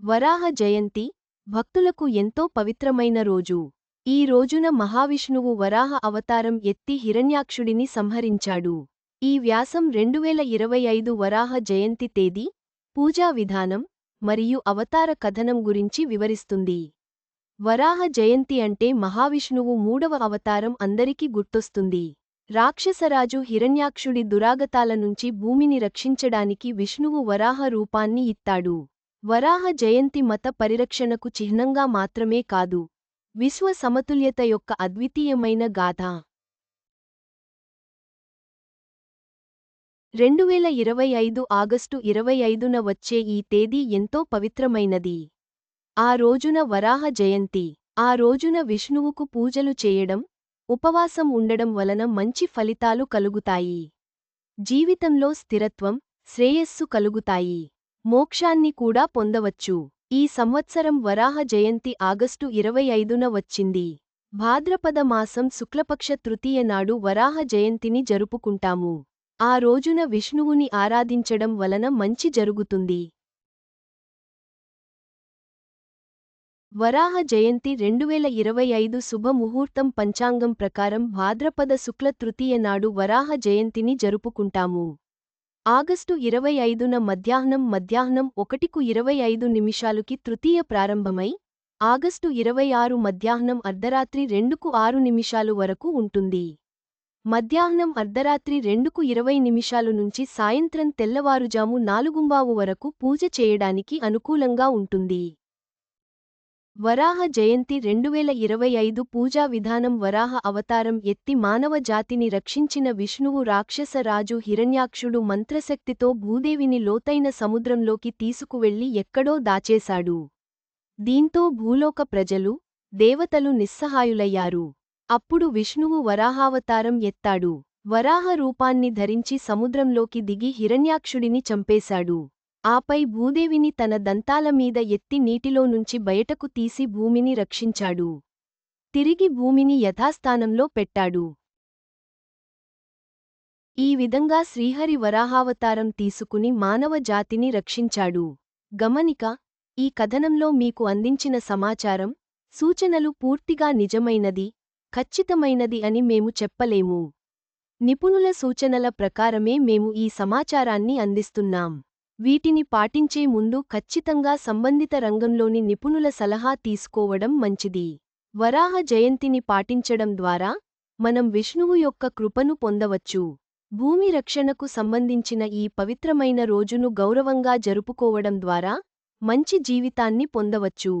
వరాహ జయంతి భక్తులకు ఎంతో పవిత్రమైన రోజు. ఈ రోజున మహావిష్ణువు వరాహ అవతారం ఎత్తి హిరణ్యాక్షుడిని సంహరించాడు. ఈ వ్యాసం రెండువేల ఇరవై ఐదు వరాహ జయంతి తేదీ పూజా విధానం మరియు అవతార కథనం గురించి వివరిస్తుంది. వరాహ జయంతి అంటే మహావిష్ణువు మూడవ అవతారం అందరికీ గుర్తొస్తుంది. రాక్షసరాజు హిరణ్యాక్షుడి దురాగతాల నుంచి భూమిని రక్షించడానికి విష్ణువు వరాహ రూపాన్ని ఇత్తాడు. వరాహ జయంతి మత పరిరక్షణకు చిహ్నంగా మాత్రమే కాదు విశ్వ సమతుల్యత యొక్క అద్వితీయమైన గాథ. రెండువేల ఇరవై ఐదు ఆగస్టు ఇరవై ఐదున వచ్చే ఈ తేదీ ఎంతో పవిత్రమైనది. ఆ రోజున వరాహ జయంతి ఆ రోజున విష్ణువుకు పూజలు చేయడం ఉపవాసం ఉండడం వలన మంచి ఫలితాలు కలుగుతాయి. జీవితంలో స్థిరత్వం శ్రేయస్సు కలుగుతాయి. మోక్షాన్ని కూడా పొందవచ్చు. ఈ సంవత్సరం వరాహ జయంతి ఆగస్టు ఇరవై ఐదున వచ్చింది. భాద్రపద మాసం శుక్లపక్ష తృతీయ నాడు వరాహ జయంతిని జరుపుకుంటాము. ఆ రోజున విష్ణువుని ఆరాధించడం వలన మంచి జరుగుతుంది. వరాహ జయంతి రెండువేల ఇరవై ఐదు శుభ ముహూర్తం పంచాంగం ప్రకారం భాద్రపద శుక్ల తృతీయ నాడు వరాహ జయంతిని జరుపుకుంటాము. ఆగస్టు ఇరవై ఐదున మధ్యాహ్నం మధ్యాహ్నం ఒకటికు ఇరవై ఐదు నిమిషాలుకి తృతీయ ప్రారంభమై ఆగస్టు ఇరవై ఆరు మధ్యాహ్నం అర్ధరాత్రి రెండుకు ఆరు నిమిషాలు వరకు ఉంటుంది. మధ్యాహ్నం అర్ధరాత్రి రెండుకు ఇరవై నిమిషాలు నుంచి సాయంత్రం తెల్లవారుజాము నాలుగుంబావు వరకు పూజ చేయడానికి అనుకూలంగా ఉంటుంది. వరాహ జయంతి రెండువేల ఇరవై ఐదు పూజా విధానం వరాహ అవతారం ఎత్తి మానవ జాతిని రక్షించిన విష్ణువు రాక్షసరాజు హిరణ్యాక్షుడు మంత్రశక్తితో భూదేవిని లోతైన సముద్రంలోకి తీసుకువెళ్ళి ఎక్కడో దాచేశాడు. దీంతో భూలోక ప్రజలు దేవతలు నిస్సహాయులయ్యారు. అప్పుడు విష్ణువు వరాహావతారం ఎత్తాడు. వరాహ రూపాన్ని ధరించి సముద్రంలోకి దిగి హిరణ్యాక్షుడిని చంపేశాడు. ఆపై భూదేవిని తన దంతాల మీద ఎత్తి నీటిలో నుంచి బయటకు తీసి భూమిని రక్షించాడు. తిరిగి భూమిని యథాస్థానంలో పెట్టాడు. ఈ విధంగా శ్రీహరి వరాహావతారం తీసుకుని మానవ జాతిని రక్షించాడు. గమనిక ఈ కథనంలో మీకు అందించిన సమాచారం సూచనలు పూర్తిగా నిజమైనది ఖచ్చితమైనది అని మేము చెప్పలేము. నిపుణుల సూచనల ప్రకారమే మేము ఈ సమాచారాన్ని అందిస్తున్నాం. వీటిని పాటించే ముందు ఖచ్చితంగా సంబంధిత రంగంలోని నిపుణుల సలహా తీసుకోవడం మంచిది. వరాహ జయంతిని పాటించడం ద్వారా మనం విష్ణువు యొక్క కృపను పొందవచ్చు. భూమి రక్షణకు సంబంధించిన ఈ పవిత్రమైన రోజును గౌరవంగా జరుపుకోవడం ద్వారా మంచి జీవితాన్ని పొందవచ్చు.